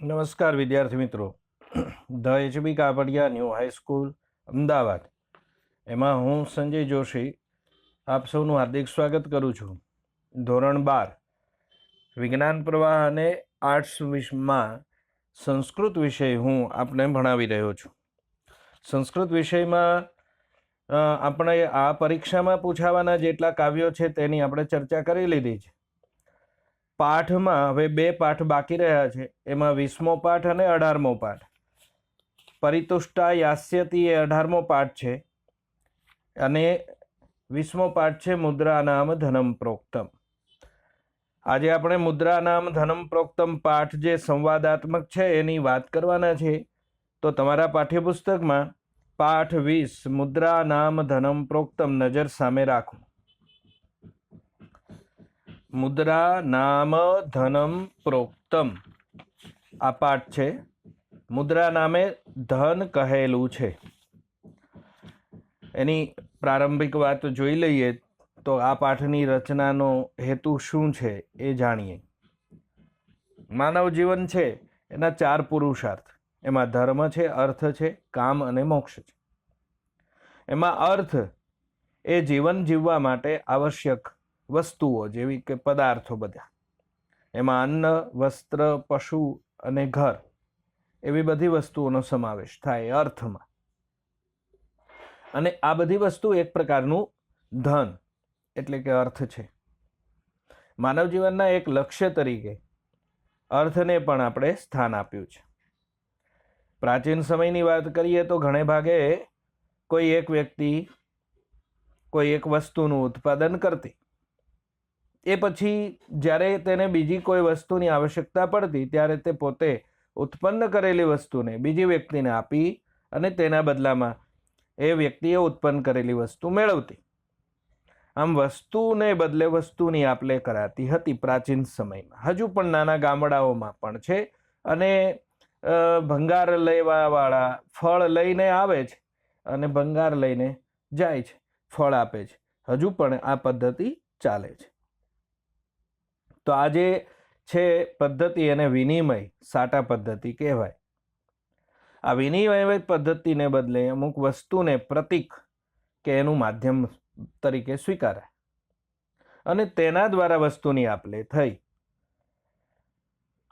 નમસ્કાર વિદ્યાર્થી મિત્રો. The HB Kapadia new high school Ahmedabad. એમાં હું સંજય જોશી આપ સૌનું હાર્દિક સ્વાગત કરું છું. ધોરણ બાર, વિજ્ઞાન પ્રવાહ અને આર્ટ્સ વિશમાં સંસ્કૃત વિષય હું આપને ભણાવી રહ્યો છું. સંસ્કૃત વિષયમાં આપણે આ પરીક્ષામાં પૂછાવાના જેટલા કાવ્યો છે તેની આપણે ચર્ચા કરી લીધી છે. પાઠમાં હવે બે પાઠ બાકી રહ્યા છે. એમાં વીસમો પાઠ અને અઢારમો પાઠ. પરિતુષ્ટા યાસ્યતી એ અઢારમો પાઠ છે. અને વીસમો પાઠ છે મુદ્રા નામ ધનમ પ્રોક્તમ. આજે આપણે મુદ્રા નામ ધનમ પ્રોક્તમ પાઠ જે સંવાદાત્મક છે એની વાત કરવાના છે. તો તમારા પાઠ્યપુસ્તકમાં પાઠ વીસ મુદ્રા નામ ધનમ પ્રોક્તમ નજર સામે રાખો. મુદ્રા નામ ધનમ પ્રોક્તમ. આ પાઠ છે. મુદ્રા નામે ધન કહેલું છે. એની પ્રારંભિક વાત જોઈ લઈએ તો આ પાઠની રચનાનો હેતુ શું છે એ જાણીએ. માનવ જીવન છે એના ચાર પુરુષાર્થ. એમાં ધર્મ છે, અર્થ છે, કામ અને મોક્ષ છે. એમાં અર્થ એ જીવન જીવવા માટે આવશ્યક વસ્તુઓ જેવી કે પદાર્થો બધા. એમાં અન્ન, વસ્ત્ર, પશુ અને ઘર એવી બધી વસ્તુઓનો સમાવેશ થાય અર્થમાં. અને આ બધી વસ્તુ એક પ્રકારનું ધન એટલે કે અર્થ છે. માનવ જીવનના એક લક્ષ્ય તરીકે અર્થને પણ આપણે સ્થાન આપ્યું છે. પ્રાચીન સમયની વાત કરીએ તો ઘણે ભાગે કોઈ એક વ્યક્તિ કોઈ એક વસ્તુનું ઉત્પાદન કરતી. એ પછી જ્યારે તેને બીજી કોઈ વસ્તુની આવશ્યકતા પડતી, ત્યારે તે પોતે ઉત્પન્ન કરેલી વસ્તુને બીજી વ્યક્તિને આપી અને તેના બદલામાં એ વ્યક્તિએ ઉત્પન્ન કરેલી વસ્તુ મેળવતી. આમ વસ્તુને બદલે વસ્તુની આપલે કરાતી હતી પ્રાચીન સમયમાં. હજુ પણ નાના ગામડાઓમાં પણ છે અને ભંગાર લેવાવાળા ફળ લઈને આવે છે અને ભંગાર લઈને જાય છે, ફળ આપે છે. હજુ પણ આ પદ્ધતિ ચાલે છે. તો આજે છે પદ્ધતિ અને વિનિમય, સાટા પદ્ધતિ કહેવાય. આ વિનિમય પદ્ધતિને બદલે અમુક વસ્તુને પ્રતીક કે એનું માધ્યમ તરીકે સ્વીકારાય. અને તેના દ્વારા વસ્તુની આપલે થઈ.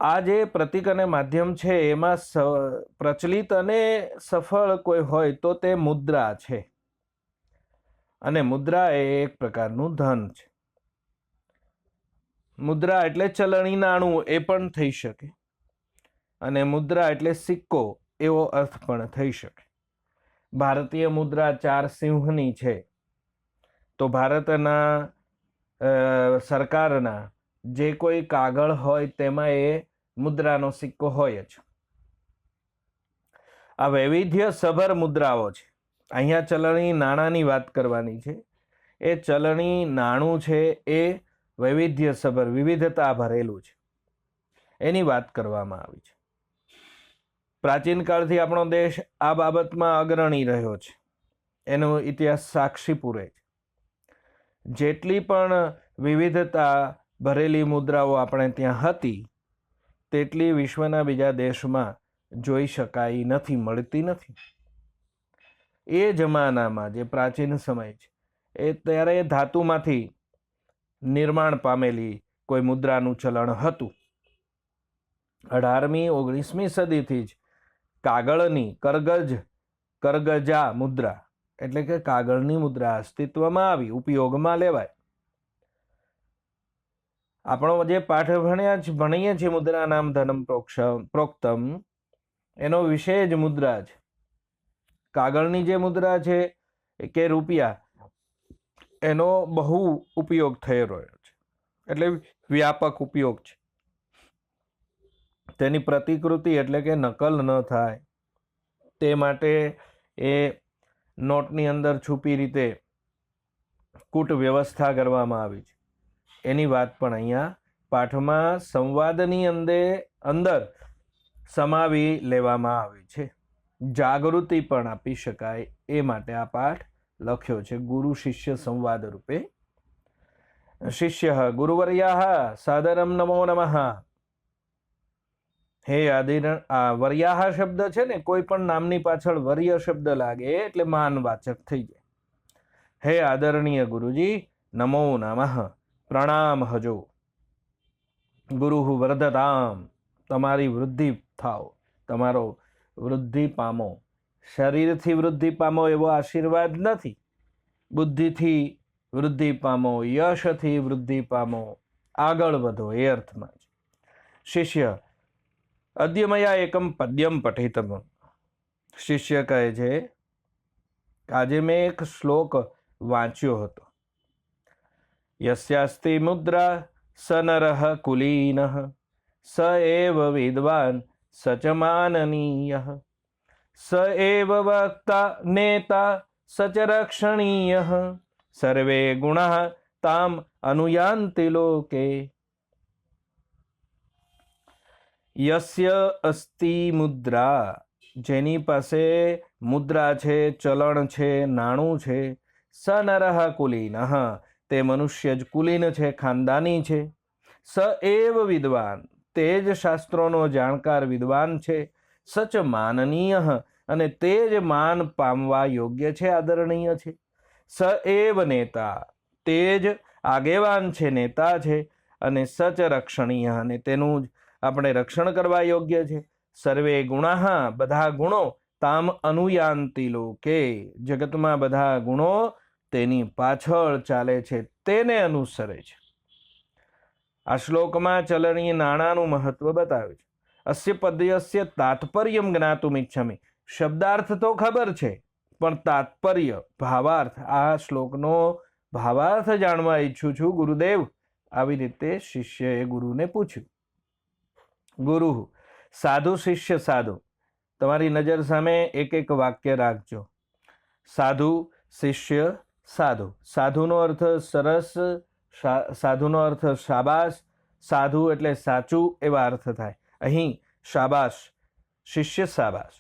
આ જે પ્રતીક અને માધ્યમ છે, એમાં પ્રચલિત અને સફળ કોઈ હોય તો તે મુદ્રા છે. અને મુદ્રા એ એક પ્રકારનું ધન છે. મુદ્રા એટલે ચલણી નાણું, એ પણ થઈ શકે. અને મુદ્રા એટલે સિક્કો, એવો અર્થ પણ થઈ શકે. ભારતીય મુદ્રા ચાર સિંહની છે. તો ભારતના સરકારના જે કોઈ કાગળ હોય તેમાં એ મુદ્રાનો સિક્કો હોય જ. આ વૈવિધ્ય સભર મુદ્રાઓ છે. અહીંયા ચલણી નાણાંની વાત કરવાની છે. એ ચલણી નાણું છે, એ વૈવિધ્ય સભર વિવિધતા ભરેલું છે. એની વાત કરવામાં આવી છે. પ્રાચીન કાળથી આપણો દેશ આ બાબતમાં અગ્રણી રહ્યો છે. એનો ઇતિહાસ સાક્ષી પૂરે છે. જેટલી પણ વિવિધતા ભરેલી મુદ્રાઓ આપણે ત્યાં હતી, તેટલી વિશ્વના બીજા દેશમાં જોઈ શકાય નથી, મળતી નથી. એ જમાનામાં જે પ્રાચીન સમય છે, એ ત્યારે ધાતુમાંથી નિર્માણ પામેલી કોઈ મુદ્રાનું ચલણ હતું. અઢારમી, ઓગણીસમી સદીથી જ કાગળની કરગજ, કરગજા મુદ્રા, એટલે કે કાગળની મુદ્રા અસ્તિત્વમાં આવી, ઉપયોગમાં લેવાય. આપણો જે પાઠ ભણ્યા છે ભણીએ છીએ મુદ્રા નામ ધનમ પ્રોક્ષ, પ્રોક્તમ, એનો વિષય જ મુદ્રા છે કાગળની જે મુદ્રા છે કે રૂપિયા એનો બહુ ઉપયોગ થઈ રહ્યો છે. એટલે વ્યાપક ઉપયોગ છે. તેની પ્રતિકૃતિ એટલે કે નકલ ન થાય, તે માટે એ નોટની અંદર છુપી રીતે કૂટ વ્યવસ્થા કરવામાં આવી છે. એની વાત પણ અહીંયા પાઠમાં સંવાદની અંદર અંદર સમાવી લેવામાં આવી છે. જાગૃતિ પણ આપી શકાય એ માટે આ પાઠ લખ્યો છે, ગુરુ શિષ્ય સંવાદ રૂપે. શિષ્ય ગુરુવર્યા સાદરમ નમો નમઃ. હે આદિર વર્યાહ શબ્દ છે ને, કોઈ પણ નામની પાછળ વર્ય શબ્દ લાગે, એટલે માનવાચક થઈ જાય. હે આદરણીય ગુરુજી, નમો નમઃ. પ્રણામ હજો. ગુરુ વર્ધતામ. તમારી વૃદ્ધિ થાવ તમારો વૃદ્ધિ પામો. શરીરથી વૃદ્ધિ પામો એવો આશીર્વાદ નથી. બુદ્ધિથી વૃદ્ધિ પામો, યશથી વૃદ્ધિ પામો. આગળ વધો એ અર્થમાં શિષ્ય અદ્ય મયા એકમ પદ્યમ પઠિતમ. શિષ્ય કહે છે, આજે મેં એક શ્લોક વાંચ્યો હતો. યસ્યાસ્તિ મુદ્રા સ નરહ કુલીન, સ એવ વિદ્વાન સ સ વક્તા નેતા સ ચ રક્ષણીય સર્વે ગુણા તામ અનુયાંતિ લોકે યસ્ય અસ્તિ મુદ્રા જેની પાસે મુદ્રા છે ચલણ છે નાણું છે સ નરહ કુલીન તે મનુષ્ય જ કુલીન છે ખાનદાની છે સ એવ વિદ્વાન તે જ શાસ્ત્રોનો જાણકાર વિદ્વાન છે સચ માનનીય અને તે જ માન પામવા યોગ્ય છે, આદરણીય છે? સ એવ નેતા, તે જ આગેવાન છે, નેતા છે અને સચ રક્ષણીય અને તેનું જ આપણે રક્ષણ કરવા યોગ્ય છે. સર્વે ગુણા બધા ગુણો તામ અનુયાંતિ લોકે. જગતમાં બધા ગુણો તેની પાછળ ચાલે છે, તેને અનુસરે છે. આ શ્લોકમાં ચલણી નાણાંનું મહત્વ બતાવ્યું છે. અસ્ય પદ્યસ્ય તાત્પર્યમ જ્ઞાતુમિચ્છામી. શબ્દાર્થ તો ખબર છે, પણ તાત્પર્ય, ભાવાર્થ. આ શ્લોકનો ભાવાર્થ જાણવા ઈચ્છું છું, ગુરુદેવ. આવી રીતે શિષ્યએ ગુરુને પૂછ્યું. ગુરુ, સાધુ શિષ્ય સાધુ, તમારી નજર સામે એક એક વાક્ય રાખજો. સાધુ શિષ્ય સાધુ. સાધુનો અર્થ સરસ સાધુનો અર્થ શાબાશ. સાધુ એટલે સાચું એવા અર્થ થાય. અહીં શાબાશ, શિષ્ય શાબાશ.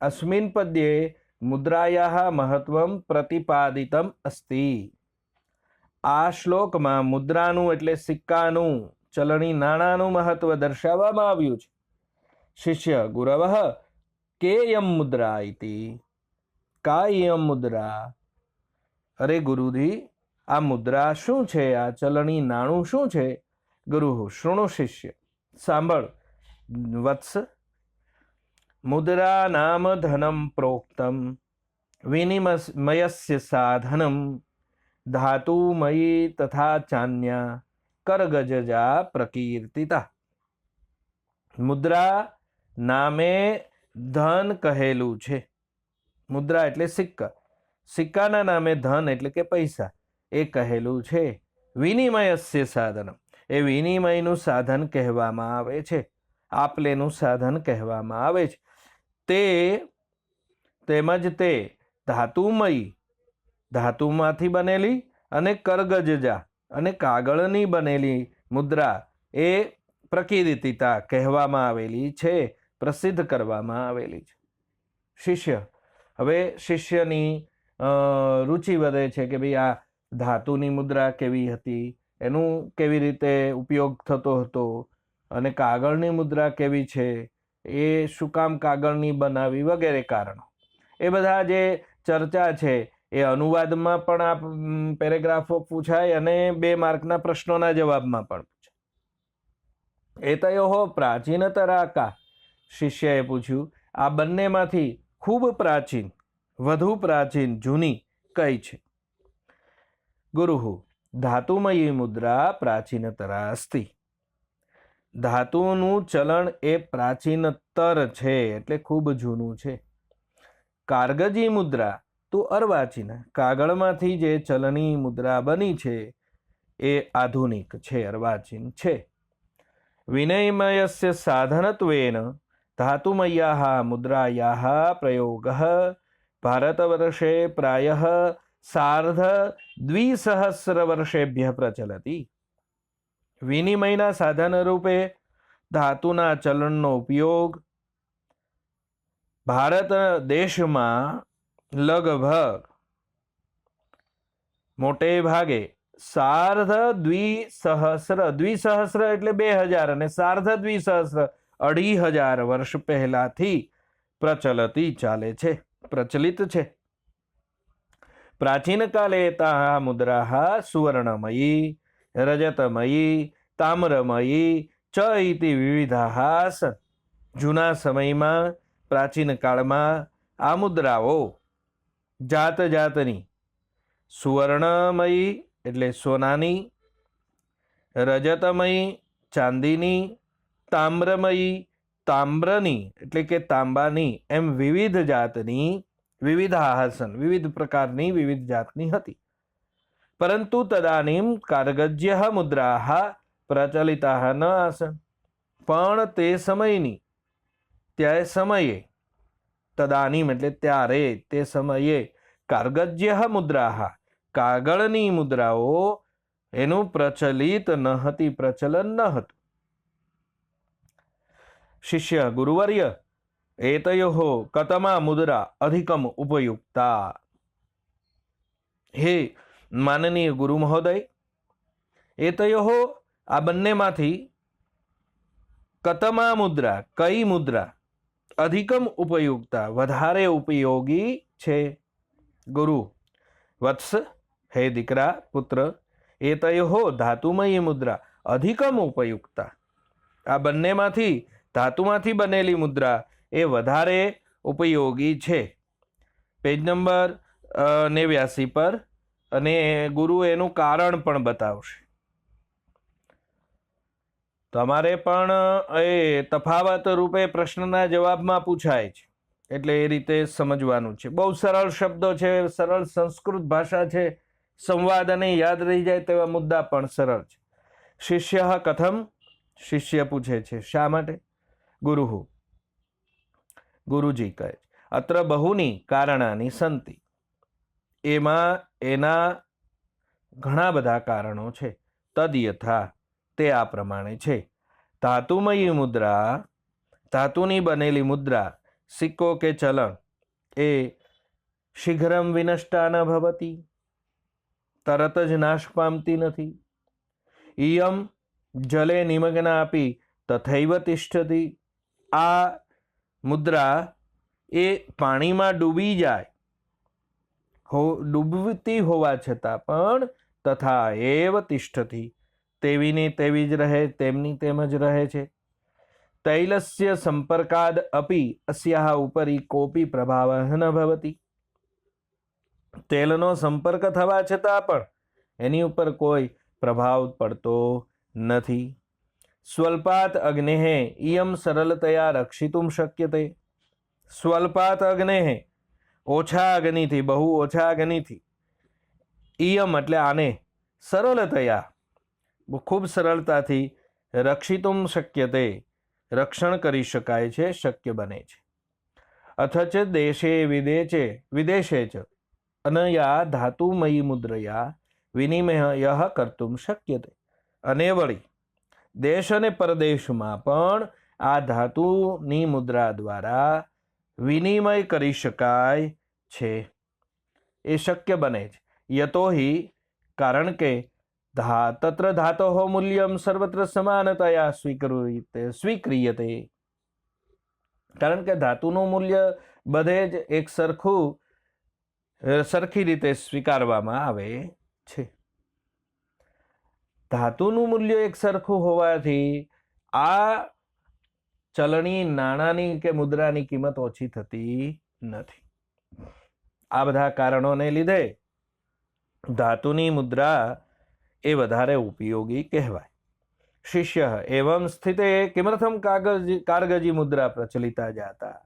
અસ્મિન પદ્યે મુદ્રાયા મહત્વમ પ્રતિપાદિતમ અસ્તિ. આ શ્લોકમાં મુદ્રાનું એટલે સિક્કાનું, ચલણી નાણાંનું મહત્વ દર્શાવવામાં આવ્યું છે. શિષ્ય ગુરવ, કેયમ મુદ્રા ઇતિ? કાયમ મુદ્રા? અરે ગુરુજી, આ મુદ્રા શું છે? આ ચલણી નાણું શું છે? ગુરુ, શૃણો શિષ્ય. સાંભળ વત્સ મુદ્રા નામ ધનમ પ્રોક્તમ વિનિમયસ્ય સાધનમ ધાતુમયી તથા ચાન્યા કરગજજા પ્રકીર્તિતા મુદ્રા નામે ધન કહેલું છે મુદ્રા એટલે સિક્કા સિક્કાના નામે ધન એટલે કે પૈસા એ કહેલું છે વિનિમયસ્ય સાધન એ વિનિમયનું સાધન કહેવામાં આવે છે આપલેનું સાધન કહેવામાં આવે છે. તે, તેમજ તે ધાતુમયી, ધાતુમાંથી બનેલી અને કરગજજા અને કાગળની બનેલી મુદ્રા એ પ્રકિર્તિતા કહેવામાં આવેલી છે, પ્રસિદ્ધ કરવામાં આવેલી છે. શિષ્ય, હવે શિષ્યની રુચિ વધે છે કે ભાઈ આ ધાતુની મુદ્રા કેવી હતી, એનું કેવી રીતે ઉપયોગ થતો હતો અને કાગળની મુદ્રા કેવી છે? એ શું કામ કાગળની બનાવી? વગેરે કારણો. એ બધા જે ચર્ચા છે, એ અનુવાદમાં પણ આ પેરેગ્રાફો પૂછાય અને બે માર્કના પ્રશ્નોના જવાબમાં પણ પૂછાય. એતયોહો પ્રાચીન તરાકા, શિષ્યએ પૂછ્યું. આ બંનેમાંથી ખૂબ પ્રાચીન, વધુ પ્રાચીન, જૂની કઈ છે? ગુરુ ધાતુમયી મુદ્રા પ્રાચીનતરા અસ્તિ ધાતુનું ચલણ એ પ્રાચીનતર છે, એટલે ખૂબ જૂનું છે. કારગજી મુદ્રા, તો અર્વાચીન, કાગળમાંથી જે ચલણી મુદ્રા બની છે, એ આધુનિક છે, અર્વાચીન છે. વિનયમયસ્ય સાધનત્વેન ધાતુમયા મુદ્રાયા પ્રયોગ, ભારતવર્ષે પ્રાય સાર્ધ દ્વિસહસ્રવર્ષેભ્ય પ્રચલતિ. વિનિમયના સાધન રૂપે ધાતુના ચલણનો ઉપયોગ ભારત દેશમાં લગભગ મોટે ભાગે સાર્ધ દ્વિસહસ્ર દ્વિસહસ્ર એટલે બે હજાર અને સાર્ધ દ્વિસહસ્ર, અઢી હજાર વર્ષ પહેલાથી પ્રચલતી ચાલે છે, પ્રચલિત છે. પ્રાચીન કાલે તાહ મુદ્રા સુવર્ણમયી રજતમયી તામ્રમયી ચ ઇતિ વિવિધાહાસ જૂના સમયમાં પ્રાચીન કાળમાં આ મુદ્રાઓ જાત જાતની સુવર્ણમયી એટલે સોનાની। રજતમયી, ચાંદીની। તામ્રમયી, તામ્રની, એટલે કે તાંબાની, એમ વિવિધ જાતની વિવિધ આહાસન વિવિધ પ્રકારની વિવિધ જાતની હતી. પરંતુ તદાનીમ કારગજ્ય મુદ્રા પ્રચલિતા ન આસન પણ તે સમયની તે સમયે તદાનીમ એટલે ત્યારે તે સમયે કારગજ્ય મુદ્રા, કાગળની મુદ્રાઓ એનું પ્રચલિત ન હતી પ્રચલન ન હતું શિષ્ય ગુરુવર્ય, એતયો કતમા મુદ્રા અધિકમ ઉપયુક્તા। હે માનનીય ગુરુ મહોદય તયો આ બંનેમાંથી કતમા મુદ્રા, કઈ મુદ્રા અધિકમ ઉપયુક્તા વધારે ઉપયોગી છે? ગુરુ, વત્સ, હે દીકરા, પુત્ર, એ તયો ધાતુમયી મુદ્રા અધિકમ ઉપયુક્તા આ બંનેમાંથી, ધાતુમાંથી બનેલી મુદ્રા એ વધારે ઉપયોગી છે. પેજ નંબર નેવ્યાસી પર અને ગુરુ એનું કારણ પણ બતાવશે. તમારે પણ, એ તફાવત રૂપે પ્રશ્નના જવાબમાં પૂછાય છે. એટલે એ રીતે સમજવાનું છે. બહુ સરળ શબ્દો છે, સરળ સંસ્કૃત ભાષા છે, સંવાદ અને યાદ રહી જાય તેવા મુદ્દા પણ સરળ છે. શિષ્ય કથમ, શિષ્ય પૂછે છે, શા માટે? ગુરુ ગુરુજી કહે છે, અત્ર બહુની કારણાની સંતિ. એમાં એના ઘણા બધા કારણો છે. તદયથા તે આ પ્રમાણે છે. ધાતુમયી મુદ્રા, ધાતુની બનેલી મુદ્રા, સિક્કો કે ચલણ, એ શીઘ્રમ વિનષ્ટા ન ભવતી, તરત જ નાશ પામતી નથી. ઇયમ જલે નિમગ્ન આપી તથૈવ તિષ્ઠતી. આ મુદ્રા એ પાણીમાં ડૂબી જાય હો, ડૂબતી હોવા છતાં પણ તથા એવ તિષ્ઠતી. તેવીની તેવી જ રહે, તેમની તેમ જ રહે છે. તૈલસ્ય સંપર્કાદ અપી અસ્યા ઉપરી કોપી પ્રભાવ ન ભવતી. તેલનો સંપર્ક થવા છતાં પણ એની ઉપર કોઈ પ્રભાવ પડતો નથી. સ્વલ્પાત અગ્નેહ ઇયમ સરળતયા રક્ષિતુમ શક્યતે. સ્વલ્પાત અગ્નેઃ ઓછા અગ્નિથી, બહુ ઓછા અગ્નિથી. ઇયમ એટલે આને સરળતયા. ખૂબ સરળતાથી રક્ષિતુમ શક્યતે રક્ષણ કરી શકાય છે, શક્ય બને છે. અથચ દેશે વિદેશે વિદેશે જ અનયા ધાતુમયી મુદ્રયા, વિનિમય કર્તુમ શક્યતે. અને વળી, દેશ અને પરદેશમાં પણ આ ધાતુની મુદ્રા દ્વારા વિનિમય કરી શકાય છે. એ શક્ય બને જ. યતોહિ, કારણ કે ધા, તત્ર ધાતો મૂલ્યમ સર્વત્ર સમાનતયા સ્વીકૃતે, સ્વીક્રિયતે. કારણ કે ધાતુનું મૂલ્ય બધે જ એક સરખું સરખી રીતે સ્વીકારવામાં આવે છે. ધાતુનું મૂલ્ય એક સરખું હોવાથી આ ચલણી નાણાંની કે મુદ્રાની કિંમત ઓછી થતી નથી. આ બધા કારણોને લીધે ધાતુની મુદ્રા એ વધારે ઉપયોગી કહેવાય. શિષ્ય એવમ સ્થિતે કિમર્થમ કાગજ, કારગજી મુદ્રા પ્રચલિતા જાતા.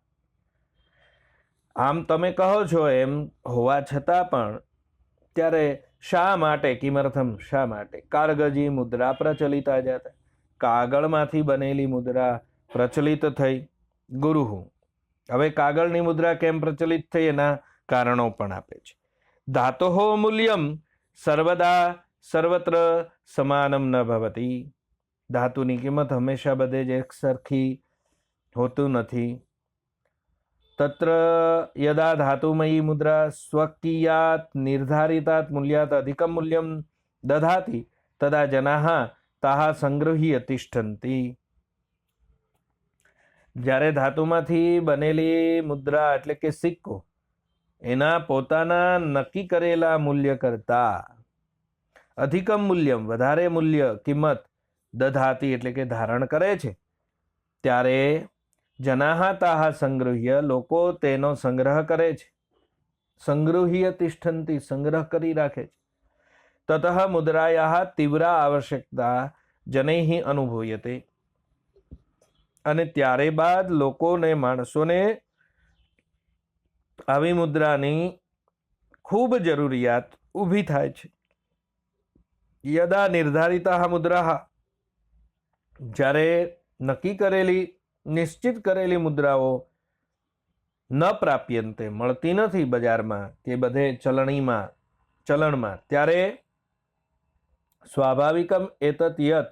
આમ તમે કહો છો એમ હોવા છતાં પણ ત્યારે શા માટે કિમર્થમ, શા માટે? કારગજી મુદ્રા પ્રચલિતા જાતા. કાગળમાંથી બનેલી મુદ્રા પ્રચલિત થઈ. ગુરુ હવે કાગળની મુદ્રા કેમ પ્રચલિત થઈ એના કારણો પણ આપે છે. ધાતો મૂલ્યમ સર્વદા સર્વત્ર સમાનમ ન ભવતી. ધાતુની કિંમત હંમેશા બધે જ એક સરખી હોતું નથી. તત્ર યદા ધાતુમયી મુદ્રા સ્વકીયાત નિર્ધારિતાત મૂલ્યાત અધિકમ મૂલ્યમ દધાતી, તદા જનાः તાહા સંગૃહ્ય તિષ્ઠન્તિ જ્યારે ધાતુમાંથી બનેલી મુદ્રા એટલે કે સિક્કો એના પોતાના નક્કી કરેલા મૂલ્ય કરતાં અધિકમ મૂલ્યમ, વધારે મૂલ્ય, કિંમત દધાતી એટલે કે ધારણ કરે છે. ત્યારે જનાહા તાહા સંગ્રહ્ય લોકો તેનો સંગ્રહ કરે છે. સંગૃહ્ય તિષ્ઠંતી સંગ્રહ કરી રાખે છે. તતઃ મુદ્રાયા તીવ્ર આવશ્યકતા જનૈ અનુભૂયતે. અને ત્યારે બાદ લોકોને માણસોને આવી મુદ્રાની ખૂબ જરૂરિયાત ઊભી થાય છે. યદા નિર્ધારિતા મુદ્રા જ્યારે નક્કી કરેલી, નિશ્ચિત કરેલી મુદ્રાઓ ન પ્રાપ્યંતે મળતી નથી બજારમાં કે બધે ચલણીમાં, ચલણમાં. ત્યારે સ્વાભાવિકમ એતત યત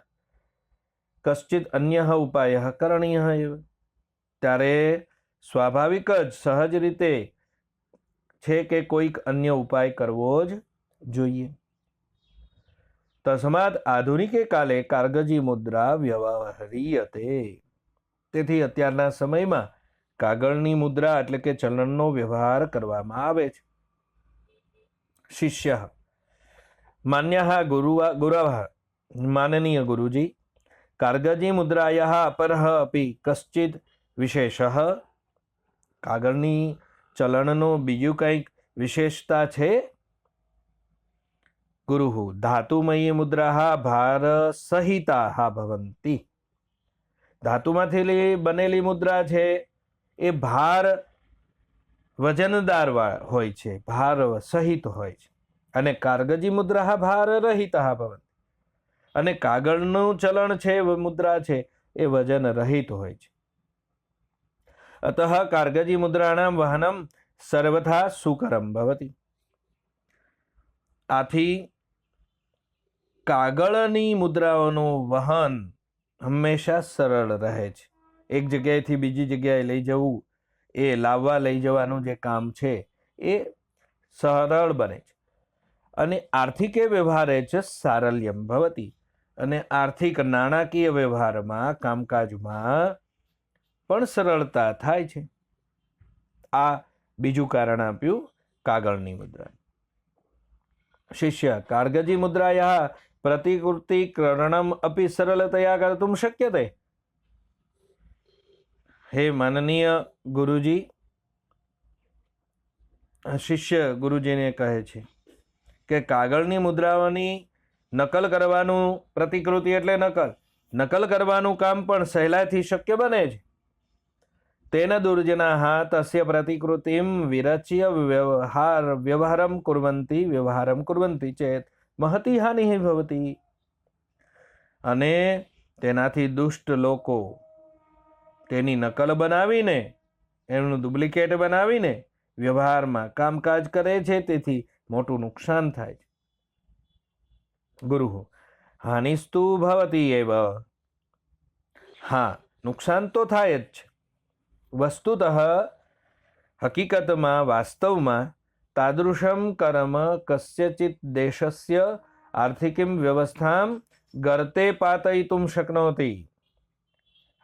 કશ્ચિત અન્ય ઉપાય કરણીય એવ. ત્યારે સ્વાભાવિક જ સહજ રીતે છે કે કોઈક અન્ય ઉપાય કરવો જ જોઈએ? તસ્માત આધુનિકે કાલે કારગજી મુદ્રા વ્યવહારીયતે. તેથી અત્યારના સમયમાં કાગળની મુદ્રા એટલે કે ચલણનો વ્યવહાર કરવામાં આવે છે. શિષ્ય માન્ય ગુરુવા, ગુરવ માનનીય ગુરુજી, કારગજી મુદ્રાયા અપરહ અપી કશ્ચિત વિશેષ કાગળની ચલણનો બીજું કંઈક વિશેષતા છે? ગુરુ ધાતુમયી મુદ્રા ભાર સહિતા ભવંતી. ધાતુમાંથી બનેલી મુદ્રા છે, એ ભાર વજનદાર હોય છે, ભાર સહિત હોય છે. અને કારગજી મુદ્રા ભાર રહિત ભવંતી. અને કાગળનું ચલણ છે મુદ્રા છે, એ વજન રહિત હોય છે. અતઃ કારગજી મુદ્રાના વહનમ સર્વથા સુકરમ ભવતી આથી કાગળની મુદ્રાઓનું વહન હંમેશા સરળ રહે છે એક જગ્યાએથી બીજી જગ્યાએ લઈ જવું એ લાવવા લઈ જવાનું જે કામ છે એ સરળ બને છે અને આર્થિકે વ્યવહારે છે સારલ્યમ ભવતી, અને આર્થિક નાણાકીય વ્યવહારમાં કામકાજમાં પણ સરળતા થાય છે. આ બીજું કારણ આપ્યું કાગળની મુદ્રા. શિષ્ય, કારગજી મુદ્રાયા પ્રતિકૃતિકરણમ અપી સરળતયા કર્તુમ શક્યતે. હે માનનીય ગુરુજી, શિષ્ય ગુરુજીને કહે છે કે કાગળની મુદ્રાઓની નકલ કરવાનું પ્રતિકૃતિ એટલે નકલ. નકલ કરવાનું કામ પણ સહેલાઈથી શક્ય બને છે તેન દુર્જના તસ્ય પ્રતિકૃતિમ વિરચ્ય વ્યવહાર વ્યવહારમ કુર્વંતી વ્યવહારમ કુર્વંતી ચેત મહતી હાનિ ભવતી અને તેનાથી દુષ્ટ લોકો તેની નકલ બનાવીને એનું ડુપ્લિકેટ બનાવીને વ્યવહારમાં કામકાજ કરે છે તેથી મોટું નુકસાન થાય છે ગુરુ હાનિસ્તુ ભવતી એવ હા નુકસાન તો થાય જ છે વસ્તુતઃ હકીકતમાં, વાસ્તવમાં, તાદૃશમ કર્મ કસ્યચિત દેશસ્ય આર્થિકીમ વ્યવસ્થામ ગર્તે પાતયિતુમ શક્નોતી.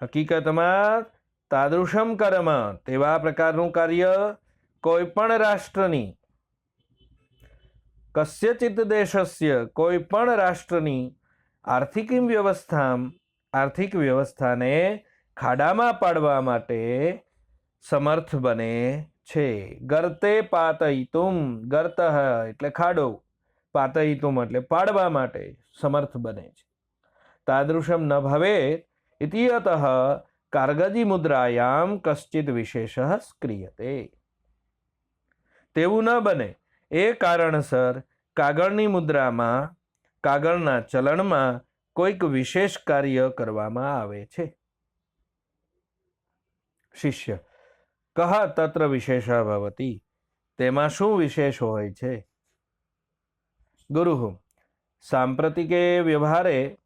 હકીકતમાં, તાદૃશમ કર્મ તેવા પ્રકારનું કાર્ય કોઈ પણ રાષ્ટ્રની, કસ્યચિત દેશસ્ય કોઈ પણ રાષ્ટ્રની આર્થિકીમ વ્યવસ્થા આર્થિક વ્યવસ્થાને ખાડામાં પાડવા માટે સમર્થ બને છે. ગર્તે પાતયિતુમ, ગર્ત એટલે ખાડો. પાતયિતુમ એટલે પાડવા માટે સમર્થ બને છે. તાદૃશમ ન ભવે ઇતિયત કારગજી મુદ્રાયામ કશ્ચિત વિશેષ ક્રિયતે તેવું ન બને. એ કારણસર કાગળની મુદ્રામાં, કાગળના ચલણમાં કોઈક વિશેષ કાર્ય કરવામાં આવે છે. શિષ્ય, કહ તત્ર વિશેષ ભવતી? તેમાં શું વિશેષ હોય છે? ગુરુ સાંપ્રતિકે વ્યવહારે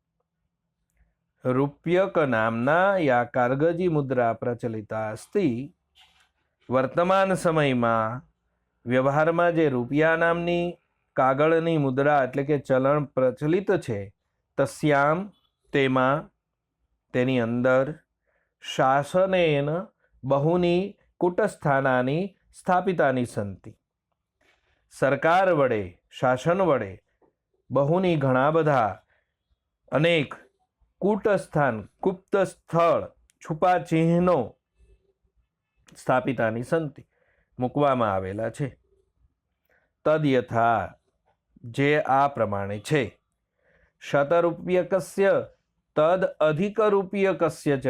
રૂપ્યક નામના યા કારગજી મુદ્રા પ્રચલિતા અસ્તિ. વર્તમાન સમયમાં વ્યવહારમાં જે રૂપિયા નામની કાગળની મુદ્રા એટલે કે ચલણ પ્રચલિત છે, તસ્યામ તેમાં તેની અંદર શાસનેન બહુની કૂટસ્થાનાની સ્થાપિતાની સંતિ. સરકાર વડે, શાસન વડે બહુની ઘણા બધા અનેક કૂટસ્થાન, ગુપ્ત સ્થળ છુપા ચિહ્નો સ્થાપિતાની સંતિ મૂકવામાં આવેલા છે. તદયથા જે આ પ્રમાણે છે. શતરૂપ્યકસ્ય તદ અધિક રૂપ્યકસ્ય ચ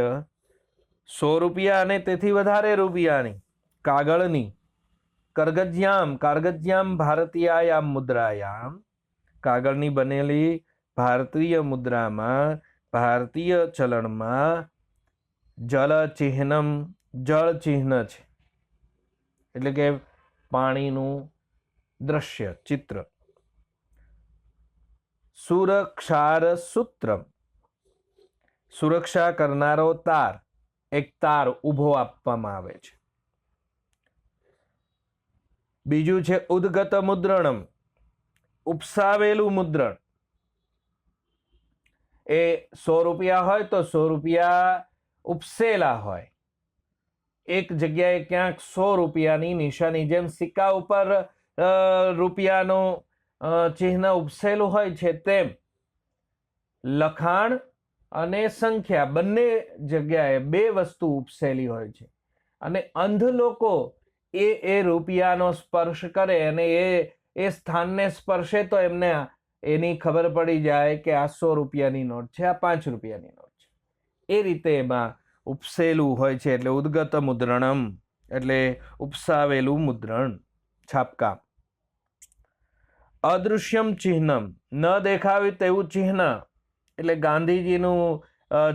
સો રૂપિયા અને તેથી વધારે રૂપિયાની. કાગળની. કરગજ્યામ, કારગજ્યામ ભારતીયાયામ મુદ્રાયામ. કાગળની બનેલી ભારતીય મુદ્રામાં, ભારતીય ચલણમાં જળ ચિહ્નમ, જળ ચિહ્ન છે. એટલે કે પાણીનું દ્રશ્ય, ચિત્ર. સુરક્ષાર સૂત્રમ સુરક્ષા કરનારો તાર. એક તાર ઊભો આપવામાં આવે છે. બીજું છે ઉદગત મુદ્રણમ. ઉપસાવેલું મુદ્રણ. એ સો રૂપિયા હોય તો સો રૂપિયા ઉપસેલા હોય. એક જગ્યાએ ક્યાંક સો રૂપિયાની નિશાની જેમ સિક્કા ઉપર રૂપિયાનું ચિહ્ન ઉપસેલું હોય છે તેમ. લખાણ અને સંખ્યા, બંને જગ્યાએ બે વસ્તુ ઉપસેલી હોય છે. અને અંધ લોકો એ એ રૂપિયાનો સ્પર્શ કરે અને એ એ સ્થાનને સ્પર્શે તો એમને એની ખબર પડી જાય કે આ સો રૂપિયાની નોટ છે, આ પાંચ રૂપિયાની નોટ છે. એ રીતે એમાં ઉપસેલું હોય છે એટલે ઉદ્ગત મુદ્રણમ, એટલે ઉપસાવેલું મુદ્રણ છાપકામ અદૃશ્યમ ચિહ્નમ, ન દેખાવે તેવું ચિહ્ન એટલે ગાંધીજીનું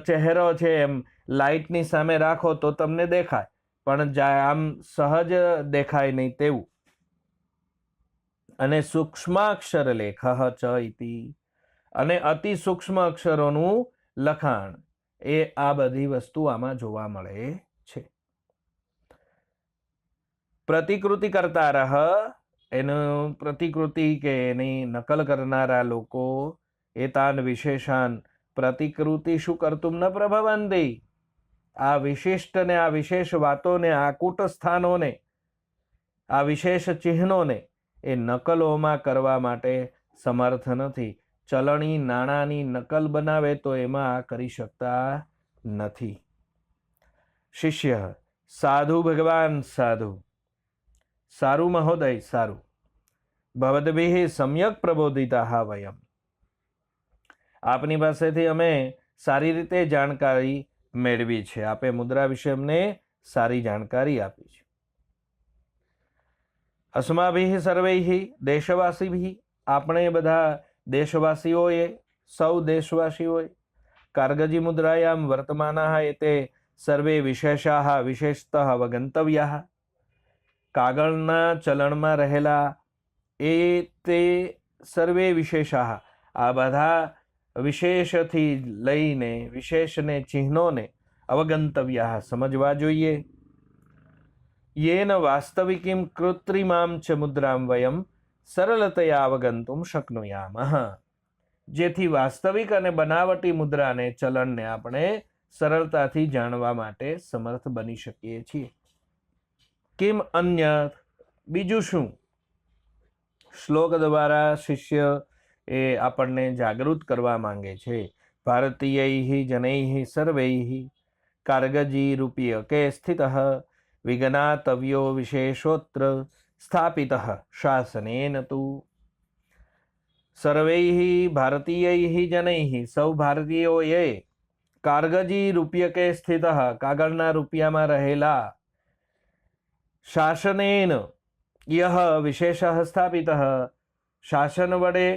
ચહેરો છે એમ, લાઇટની સામે રાખો તો તમને દેખાય. પણ આમ સહજ દેખાય નહીં તેવું. અને સૂક્ષ્માક્ષર લેખ ચ ઇતિ અને અતિ સૂક્ષ્મ અક્ષરોનું લખાણ. એ આ બધી વસ્તુ આમાં જોવા મળે છે. પ્રતિકૃતિ કરતા રહ. એનું પ્રતિકૃતિ કે એની નકલ કરનારા લોકો એતાન વિશેષાન પ્રતિકૃતિ શું કરતું ન પ્રભવંતી? આ વિશિષ્ટને, આ વિશેષ વાતોને, આ કૂટસ્થાનોને, આ વિશેષ ચિહ્નોને એ નકલોમાં કરવા માટે સમર્થ નથી. ચલણી નાણાંની નકલ બનાવે તો એમાં આ કરી શકતા નથી. શિષ્ય, સાધુ ભગવાન સાધુ. સારું મહોદય, સારું. ભવદભિઃ સમ્યક પ્રબોધિતા વયમ. આપની પાસેથી અમે સારી રીતે જાણકારી મેળવી છે. આપે મુદ્રા વિશે અમને સારી જાણકારી આપી છે. અસ્માભિ સર્વૈઃ દેશવાસીભિઃ. આપણે બધા દેશવાસીઓએ, સૌ દેશવાસીઓએ, કારગજી મુદ્રાયામ વર્તમાના એતે સર્વે વિશેષાः વિશેષતઃ વગંતવ્યા. કાગળના ચલણમાં રહેલા એ તે સર્વે વિશેષા. આ બધા વિશેષથી લઈને, વિશેષને ચિહ્નોને અવગંતવ્યા સમજવા જોઈએ. યેન વાસ્તવિકીમ કૃત્રિમામ ચ મુદ્રામ વયમ સરળતયા અવગંતુમ શક્નુયામઃ. જેથી વાસ્તવિક અને બનાવટી મુદ્રાને ચલણને આપણે સરળતાથી જાણવા માટે સમર્થ બની શકીએ છીએ. કેમ અન્ય બીજું શું? શ્લોક દ્વારા શિષ્ય એ આપણને જાગૃત કરવા માંગે છે. ભારતીય જનૈ સર્વૈ કારગજી રૂપ્યકે સ્થિત વિજ્ઞાતવ્યો વિશેષોત્ર સ્થાપિત શાસનેન તુ. સર્વૈ ભારતીય જનૈ સૌ ભારતીયોએ કારગજી રૂપ્યકે સ્થિત કાગળના રૂપિયામાં રહેલા શાસનેન યહ વિશેષ સ્થાપિત. શાસન વડે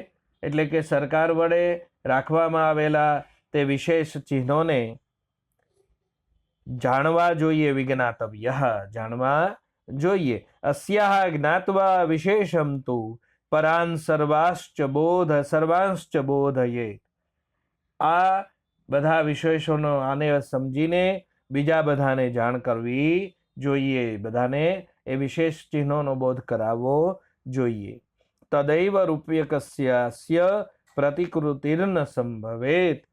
એટલે કે સરકાર વડે રાખવામાં આવેલા તે વિશેષ ચિહ્નોને જાણવા જોઈએ વિજ્ઞાતવ્ય. જાણવા જોઈએ. અસ્યા જ્ઞાતવા વિશેષમ તુ પરાન સર્વાશ્ચ બોધ સર્વાંશ્ચ બોધયે. આ બધા વિશેષોનો આને સમજીને બીજા બધાને જાણ કરવી જોઈએ. બધાને એ વિશેષ ચિહ્નોનો બોધ કરાવવો જોઈએ. તદૈવ રૂપ્યકસ્ય પ્રતિકૃતિર્ન સંભવેત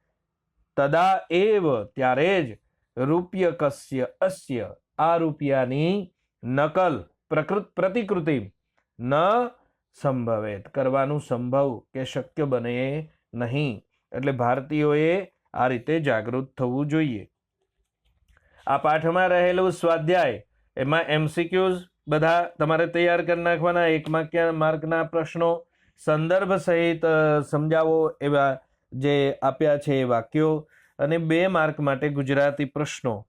તદા એવ ત્યારે જ રૂપ્યકસ્ય અસ્ય આ રૂપિયાની નકલ પ્રકૃત પ્રતિકૃતિ ન સંભવેત કરવાનું સંભવ કે શક્ય બને નહીં એટલે ભારતીયોએ આ રીતે જાગૃત થવું જોઈએ। આ પાઠમાં રહેલું સ્વાધ્યાય એમાં એમસીક્યુઝ બધા તમારે તૈયાર કરી નાખવાના. એક માર્કના પ્રશ્નો. સંદર્ભ સહિત સમજાવો એવા જે આપ્યા છે એ વાક્યો. અને બે માર્ક માટે ગુજરાતી પ્રશ્નો.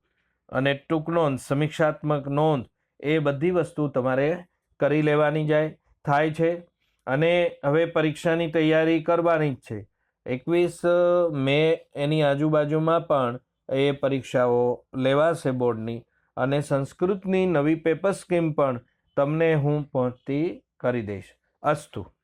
અને ટૂંક નોંધ, સમીક્ષાત્મક નોંધ, એ બધી વસ્તુ તમારે કરી લેવાની જાય, થાય છે. અને હવે પરીક્ષાની તૈયારી કરવાની જ છે. એકવીસ મે એની આજુબાજુમાં પણ એ પરીક્ષાઓ લેવાશે બોર્ડની. અને સંસ્કૃતની નવી પેપર સ્કીમ પણ તમને હું પહોંચતી કરી દઈશ. અસ્તુ.